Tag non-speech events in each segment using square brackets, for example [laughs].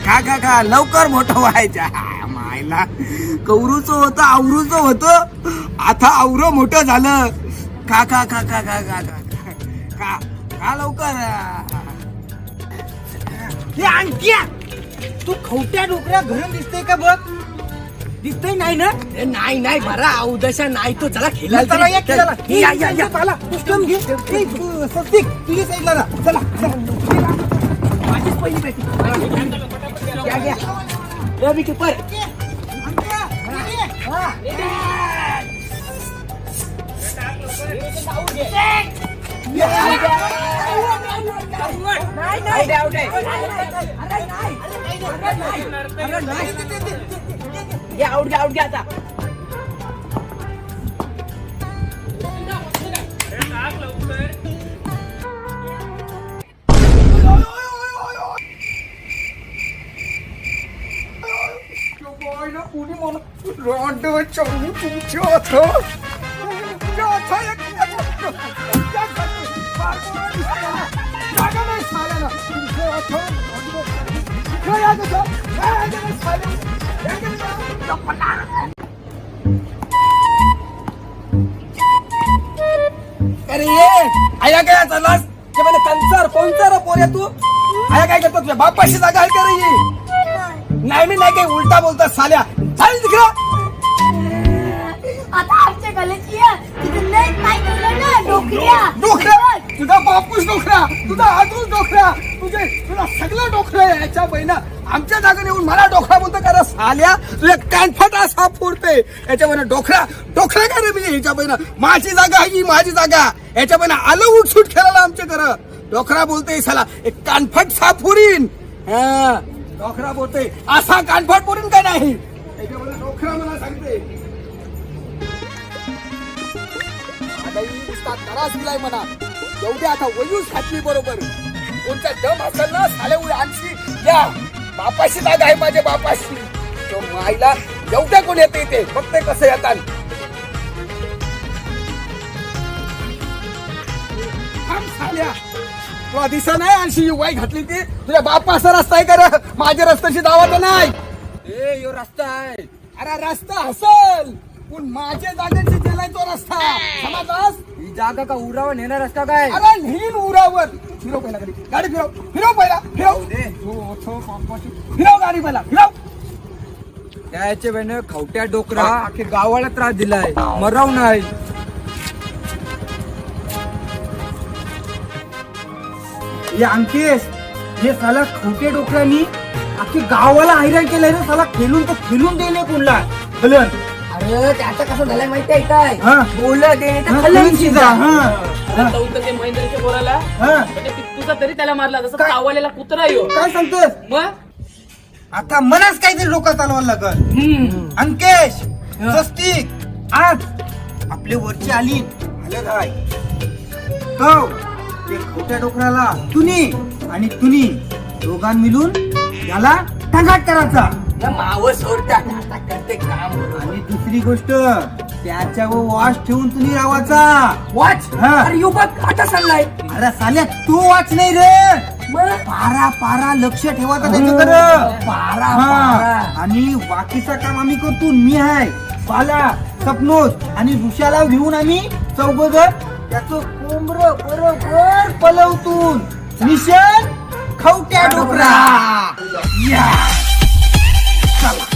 खा खा [laughs] लवकर मोठं व्हायच्या मायला. कौरूच होत आवरूच होत. आता आवर मोठं झालं. का का का का का का का खा लवकर? हे आणखी तू खवट्या डोकऱ्या घरून दिसते का बघ? दिसतंय नाही ना? ए, नाही नाही बरा उदशा नाही तो चला चला, खेळायला या तरी. खेळायला. चल, या या या. पाला, पुस्तकं घे. ए, तू, स्वस्तिक, तुझ्या साईडला जा. चला, चला. माझीच पहिली बॅटिंग या घ्या रवी किपर गया आउट गया आउट गया था रोड चौनी पूछो तो क्या था ये क्या था क्या था बार बार लगा नहीं साला ना पूछो तो क्या याद था क्या याद नहीं साला अरे ये आया काय चाललास ते म्हणे कंचार कोणचा पोऱ्या तू? आया काय करतो तुझ्या बापाशी जागा आहे का रे ही? नाही मी नाही काही उलटा बोलतात साल्या. चाल तिकडं. आता आमच्या डोकऱ्या. डोकरा तुझा बापूस डोकरा तुझा आजूच डोकरा तुझे तुला सगळं डोकरं याच्या बहिणा. आमच्या जागेने येऊन मला डोखरा बोलतो कारण साल्या तुझ्या कानफाटा साप फोडते. याच्यामध्ये डोखरा डोखरा काय रे मी? याच्या माझी जागा ही माझी जागा. याच्या पहिला आलं उठसूट खेळायला आमच्या घर. डोखरा बोलते साला एक कानफट साफ फुरीन डोखरा बोलते असा कानफट फुरीन काय नाही? डोखरा मला सांगते. त्रास दिलाय मला. एवढ्या आता वयूच घातली बरोबर. कोणत्या दम असेल ना झाल्या आणखी या. बापाशी जागा आहे माझ्या बापाशी. तो मायला एवढ्या कोण येते. इथे बघते कसं येतात तुला दिसा नाही आणशी वाई घातली ती? तुझ्या बापाचा रस्ता आहे का माझ्या रस्त्याशी दावा तर नाही. ए यो रस्ता आहे. अरे रस्ता हसल. पण माझ्या जागेची गेलाय तो रस्ता. समजलास? जागा का उरावर नेणार रस्ता काय? अरे नेहीन उरावर. फिरव पहिला गाडी. गाडी फिरव. फिरव पहिला. फिरव. हो, थो, बापाची. फिरव गाडी पहिला. फिरव. त्याच्या वेळेनं खवट्या डोकरा. अख्खे गावाला त्रास दिलाय. मराव नाही. हे अंकेश हे साला खोटे डोकऱ्यानी अख्खे गावाला हैराण केलंय ना साला खेळून तर खेळून देणे कोणला हलन अरे त्याचं कसं झालंय माहितीये काय हा. बोललं ते हा, हा. हा, चौथं ते महेंद्रच्या पोराला. हा. पित्तूचा तरी त्याला मारला जसं काय? चावलेला कुत्रा येऊ काय सांगतोस? मग? आता मनाच काहीतरी डोका चालवायला लागल. अंकेश स्वस्तिक आज आपले वरची आली आलं काय? ते खोट्या डोकराला तुनी आणि तुनी दोघां मिळून याला टंगाट करायचा. या मावं सोडतात. आता करते काम. आणि दुसरी गोष्ट त्याच्यावर वॉच ठेवून तुम्ही रावाचा. वॉच? हा. अरे यो बघ आता चाललाय. अरे साल्या तो वॉच नाही रे. पारा पारा लक्ष ठेवायचं त्याच्याकडे. पारा आणि बाकीचं काम आम्ही करतो मी आहे. पाला सपनोत आणि ऋषाला घेऊन आम्ही चौघजण त्याचं कोंबर बरोबर पलवतून. मिशन खवट्या. डोकरा. या. Stop.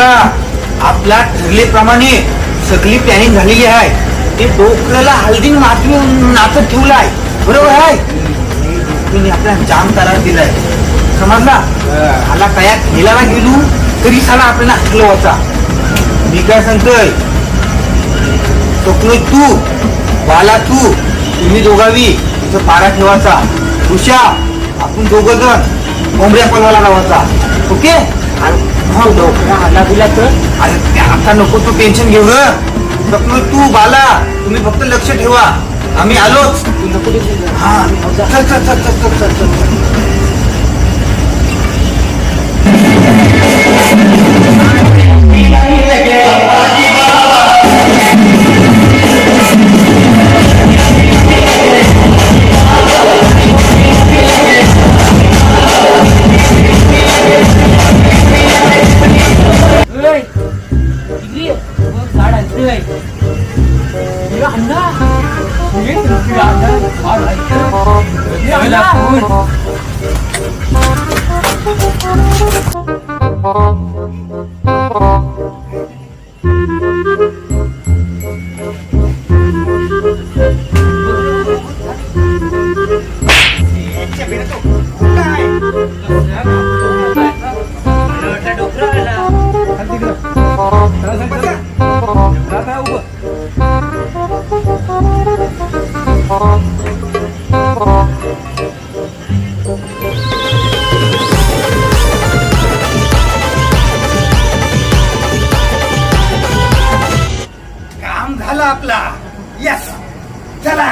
बघा आपल्या ठरलेप्रमाणे सगळी प्लॅनिंग झालेली आहे. ते डोकऱ्याला हल्दी माती नाचत ठेवलं आहे बरोबर आहे? डोकरीने आपल्याला जाम करार दिलाय. समजला? आला काय खेळायला गेलो तरी साला आपल्याला हलवायचा मी काय सांगतोय? स्वप्न तू बाला तू तुम्ही दोघावी तिथं पारा ठेवायचा. उषा आपण दोघं जण कोंबड्या पलवाला लावायचा. ओके? हा डोकरा आला दिला तर. अरे त्या आता नको तू टेन्शन घेऊ ग स्वप्न तू बाला तुम्ही फक्त लक्ष ठेवा. आम्ही आलोच. हा. चल चल चल चल चल चल चल. झालं आपला. यस चला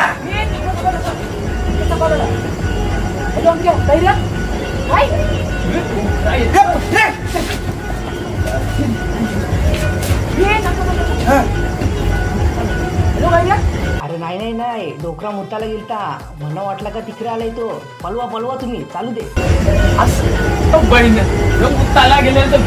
अरे नाही नाही नाही. डोकरा मोठाला गेलता. म्हणा वाटला का तिकडे आलाय तो? पलवा पलवा तुम्ही. चालू दे. असं. बहीण ताला गेले तर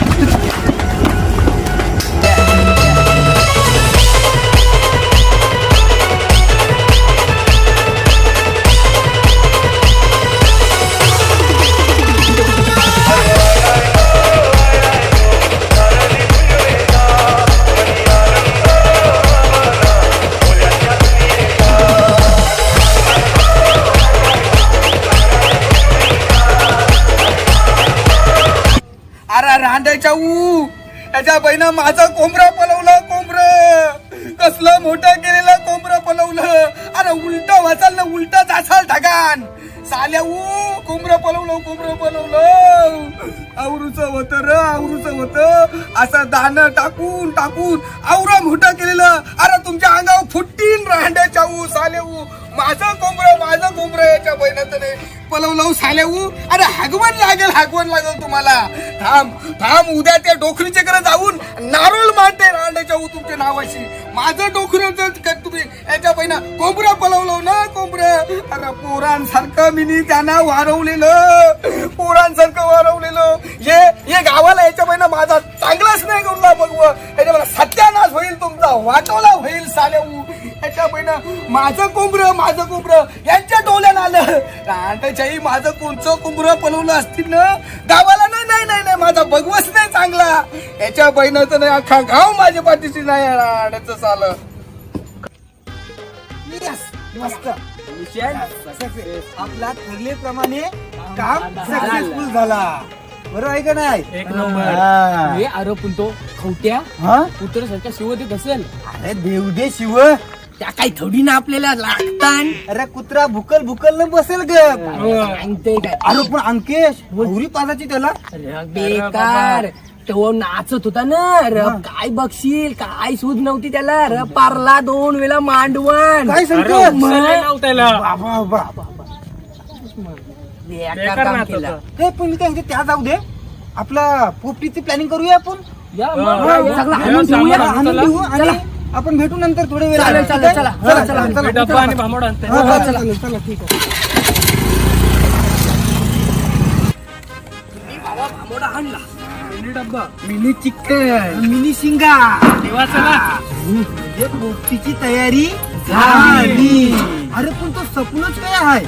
माझं कोंबरा पलवला कोंबडं कसलं मोठं केलेलं कोंबडं पलवलं. अरे उलट वाचाल ना उलट जासाल ढगान. साल्या ऊ कोंबर पलवलं कोंबर पलवलं. आवरूच होत र आवरूच होत. असं दान टाकून टाकून आवरं मोठं केलेलं. अरे तुमच्या अंगावर फुट्टीन रांड्याच्या ऊ साल्या ऊ. माझं कोंबडं माझं कोंबडं याच्या बहिणात नाही पलवलं साल्याऊ अरे हागवण लागेल हागवण लागेल तुम्हाला. थांब थांब उद्या त्या डोकरीच्या कडे जाऊन नारळ मानते रांडाच्या ऊ तुमच्या नावाशी. माझं डोकरं जर तुम्ही याच्या बहिणा कोंबडं पलवलं ना कोंबडं अरे पोरांसारखं मिनी त्यांना वारवलेलं. पोरांसारखं वारवलेलं. हे हे गावाला याच्या बहिणा माझा चांगलाच नाही करून बघव. याच्या मला सत्यानाश होईल तुमचा वाचवला होईल साल्याऊ याच्या बहिणा? माझं कोंबडं माझं कोंबडं यांच्या डोल्यानं आलं. रांडाच्याही माझं कोणचं कोंबडं पलवलं असतील ना? गावाला नाही नाही नाही नाही. माझा बघवच नाही चांगला. याच्या बहिणाचं नाही अख्खा गाव माझ्या पाठीशी नाही रांडाचं चालं मस्त. आपला ठरलेप्रमाणे काम सक्सेसफुल झाला. बरोबर आहे का नाही? एक हा. नंबर. हे. आरोप तो खवट्या हा? पुत्र सारख्या शिव देत असेल. अरे देव दे शिव. त्या काही थोडी ना आपल्याला लागतात अरे कुत्रा भुकल भुकल न बसेल ग सांगते काय? अरे पण अंकेश गौरी पाजाची त्याला? अरे बेकार. तो नाचत होता ना. र काय बघशील? काय सूद नव्हती त्याला. र पारला दोन वेळा मांडवण. काय सांगतो त्याला बाबा बाबा. बेकार काम केलं. ते पण मी काय त्या जाऊ दे. आपला पोपटीची प्लॅनिंग करूया आपण? या हा. सगळं ठेवूया. आणि आपण भेटू नंतर थोडे वेळ चालेल, चालेल, चला. चला, चला. मी डब्बा आणि भांबड आणते. हा, हा, चला. चला ठीक आहे. मिनी डब्बा मिनी चिकन मिनी शिंगा. तेव्हा चला. म्हणजे पोपटीची तयारी झाली. अरे पण तो सपनच काय आहे?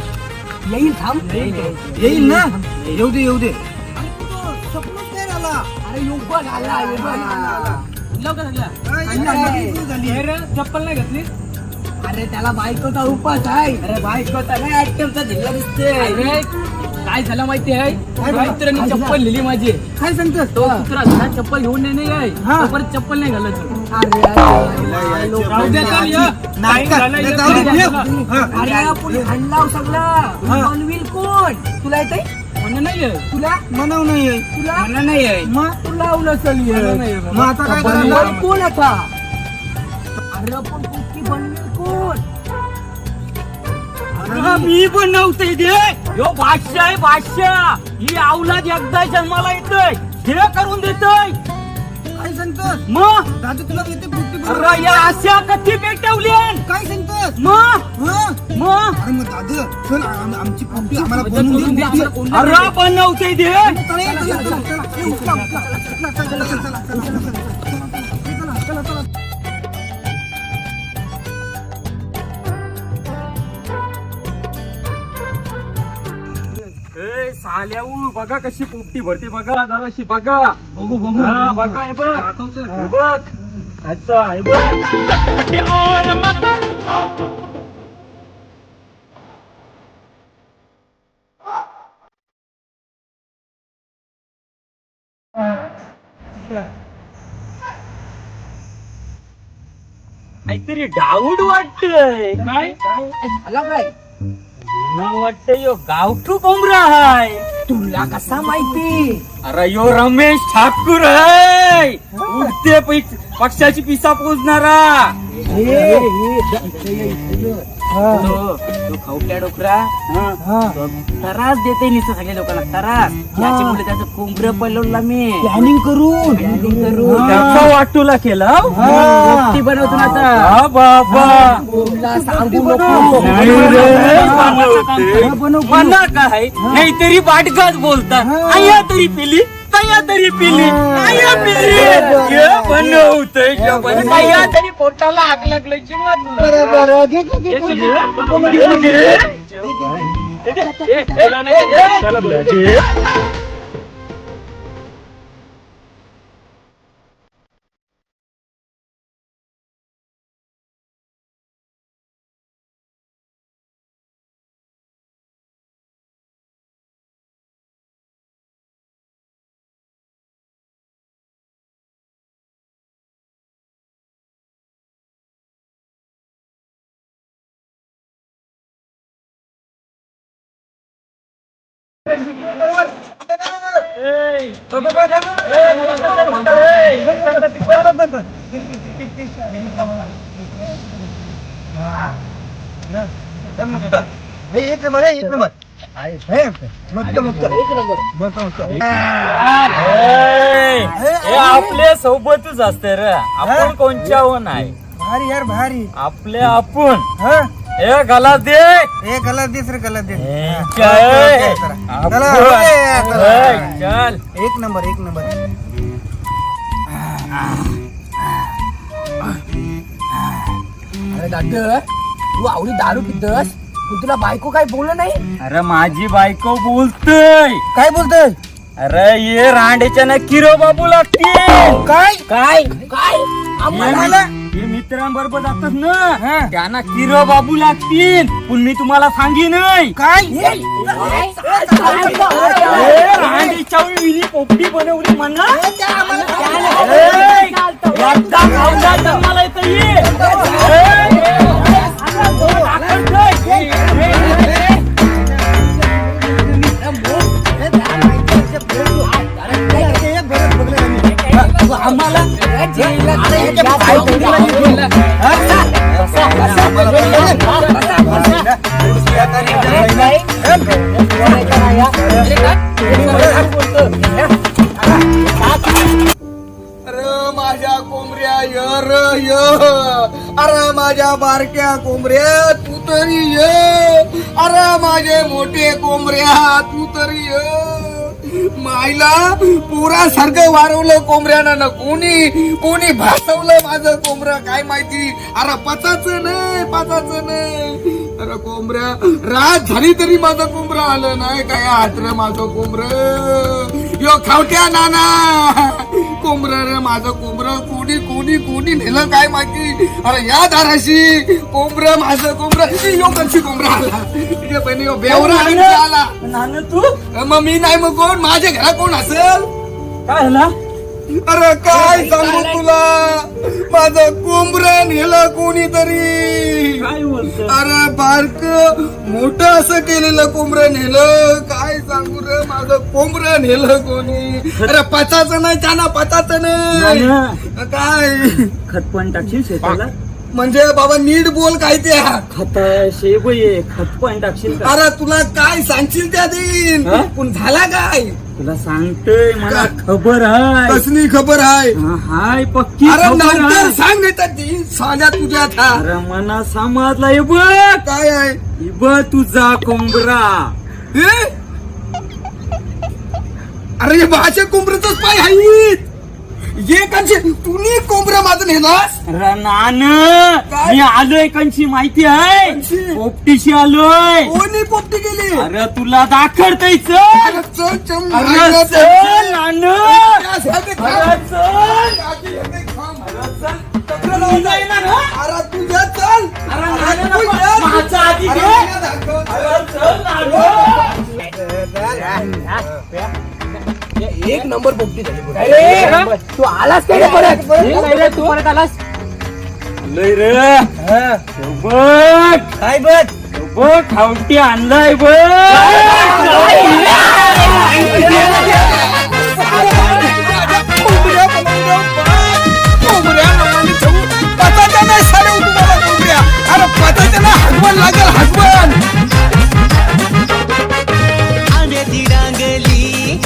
येईल थांब. येईल ना? येऊ दे येऊ दे. अरे पण तो सपनच काय झाला अरे योग बघ आला योग बघ. झालं? झाली. हे चप्पल नाही घातली अरे त्याला बायकोचा उपास आहे अरे बायकोचा नाही ऍक्टिव्हचा जिल्हा दिसते अरे काय झालं माहिती आहे मित्रांनी काय झालं? चप्पल लिहिली माझी काय सांगतोस तो कुत्रा घरात चप्पल घेऊन नाही नाही आहे हा. परत चप्पल नाही घालायचं अरे अरे, लोक- राहू दे चल ये. नाही का? झालं, ये, जाऊ दे, चल, ये. चल. हा. अरे आपण हल्लाव सगळा बनविल कोण तुला येते म्हणणं नाही आहे. तुला नाही तुला म्हणणं नाही आहे. मग तुला नसेल म्हणणं नाही आहे मग बाबा. आता काय कोण आता? अरे कुठली बनवेल कोण? अरे, मी पण नव्हते दे. यो बादशाह आहे बादशाह. ही अवलाद एकदा जन्माला येतोय. हे करून देतोय. काय सांगतोस? मग? दादा तुला येते बुद्धी अरे या अशा कथी पेटवली काय सांगतोस मग हा मग अरे मग दादा चल आम- आमची पोपटी आम्हाला बनवून दे. अरे पण नव्हते दे चला, चला, चला, चला, चला. ए, उचला, उचला. चला, चला, चला, चला, चला, चला, चला. चला, चला, चला. ए, साल्याऊ बघा कशी पोपटी भरते बघा जराशी बघा बघू बघू बघा हे बघ हे बघ अच्छा हे बघ काहीतरी डाऊट वाटतंय काय आला काय मला वाटतं यो गावठू कोंबडा हाय. तुला कसा माहिती? अरे यो रमेश ठाकूर आहे उडते पै- पक्षाची पिसा पोचणारा हे, हे, तो तो खावट्या डोकरा तो त्रास देते सगळ्या लोकांना त्रास. त्याच्यामुळे त्याचं कोंबड पलवला मी. प्लॅनिंग करून. त्याचा वाटूला केला पोपटी बनवतो ना आता. हा बाबा. सांगू नको. मना काय? नाहीतरी बाटगाच बोलतात. आया तरी पिली. तया तरी पिली आया पिली हे बनवतंय हे बन- आया तरी पोटाला आग लागल्याची हे, एक नंबर आहे, एक नंबर आहे, हे, मस्त. हे आपल्या सोबतच असते रे. आपण कोणच्यावर नाही भारी यार भारी. आपले आपण. हा हे गला दे हे गला दिस रे गला ओके, चला. हे, एक नंबर एक नंबर. अरे दादा तू आवडी दारू पितस? पण तुला बायको काय बोललं नाही? अरे माझी बायको बोलतय. काय बोलतोय? अरे ये रांडेच्या ना किरो बाबू लागतील काय काय काय आम्हाला हे मित्रांबरोबर जातात ना त्यांना किरो बाबू लागतील पण मी तुम्हाला सांगीन काय रांडेच्या पोपटी बनवली म्हणा येतं ये. माझ्या कोंबड्या य र य. अरे माझ्या बारक्या कोंबड्या तू तरी ये. अरे माझे मोठे कोंबड्या तू तरी ये. मायला पुरासारखं वारवलं कोंबऱ्यानं ना कोणी कोणी भासवलं माझं कोंबरं काय माहिती? अरे पचाच नाही पचाच नाही. अरे कोंबऱ्या रात झाली तरी माझं कोंबरं आलं नाही काय हातर माझं कोंबरं? यो खावट्या नाना! कोंबरं रे माझं कोंबरं कोणी कोणी कोणी नेलं काय माहिती? अरे या दाराशी कोंबरं माझं कोंबरं यो कशी कोंबरा आला? बेवरा आला. नाना तू? मग मी नाही मग कोण? माझ्या घरात कोण असेल? काय झाला? अरे काय सांगू तुला? माझं कोंबड नेलं कोणीतरी. अरे बारक मोठं असं केलेलं कोंबड नेलं काय सांगू रे माझं कोंबड नेलं कोणी? अरे पचाचं नाही त्यांना पचाचं नाही. काय? खत पण टाकशील शेताला? म्हणजे बाबा नीट बोल काय ते खत शेब ये खत पण टाकशील अरे तुला काय सांगशील त्या देईन? पण झाला काय? तुला सांगतोय मला का? खबर आहे. कसली खबर आहे? हा, हाय पक्की अरे खबर नंतर आहे. सांग नाही तर तुझ्या था अरे मना समाजला हे बघ. काय आहे? हे बघ तुझा कोंबरा. हे? अरे हे भाषा कोंबड्याच पाय आहेत ये कंचे तुम्ही कोंबडा माझं नेलास अरे नान काय? मी आलोय कंची माहिती आहे? पोपटीशी आलोय कोणी पोपटी गेली अरे तुला दाखवतायच अरे चल चल अरे चल चल. नान. अरे चल थांब. अरे तुझ्या चल अरे आधी. एक नंबर पोपटी झाली. तू आलास काय रे परत नाही रे, तू परत आलास लय रे बघ काय बघ बघ खावटी आणलाय बघ अरे पात्र त्याला हगवण लागेल हगवण